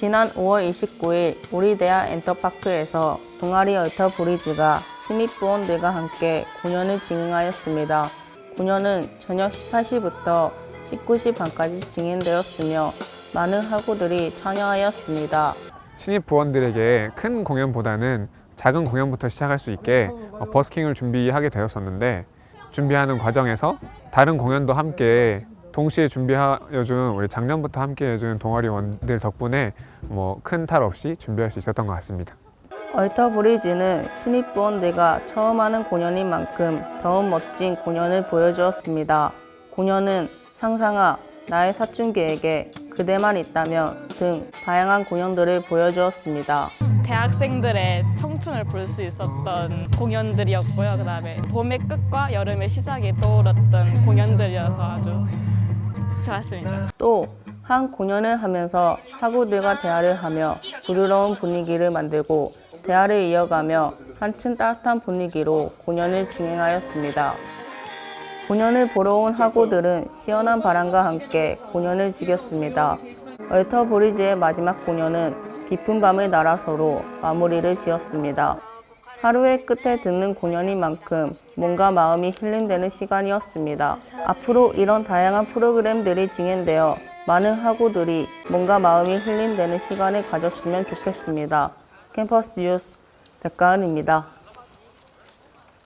지난 5월 29일 우리 대학 엔터파크에서 동아리 얼터 브리즈가 신입부원들과 함께 공연을 진행하였습니다. 공연은 저녁 18시부터 19시 반까지 진행되었으며 많은 학우들이 참여하였습니다. 신입 부원들에게 큰 공연보다는 작은 공연부터 시작할 수 있게 어, 버스킹을 준비하게 되었었는데 준비하는 과정에서 다른 공연도 함께 동시에 준비하여준 우리 작년부터 함께 해준 동아리원들 덕분에 뭐 큰 탈 없이 준비할 수 있었던 것 같습니다. 얼터 브리즈는 신입부원들과 처음 하는 공연인 만큼 더욱 멋진 공연을 보여주었습니다. 공연은 상상아, 나의 사춘기에게 그대만 있다면 등 다양한 공연들을 보여주었습니다. 대학생들의 청춘을 볼 수 있었던 공연들이었고요. 그다음에 봄의 끝과 여름의 시작이 떠올랐던 공연들이어서 아주 좋았습니다. 또 한 공연을 하면서 학우들과 대화를 하며 부드러운 분위기를 만들고 대화를 이어가며 한층 따뜻한 분위기로 공연을 진행하였습니다. 공연을 보러 온 학우들은 시원한 바람과 함께 공연을 즐겼습니다. 얼터 브리즈의 마지막 공연은 깊은 밤을 날아서로 마무리를 지었습니다. 하루의 끝에 듣는 공연인 만큼 몸과 마음이 힐링되는 시간이었습니다. 앞으로 이런 다양한 프로그램들이 진행되어 많은 학우들이 몸과 마음이 힐링되는 시간을 가졌으면 좋겠습니다. 캠퍼스 뉴스 백가은입니다.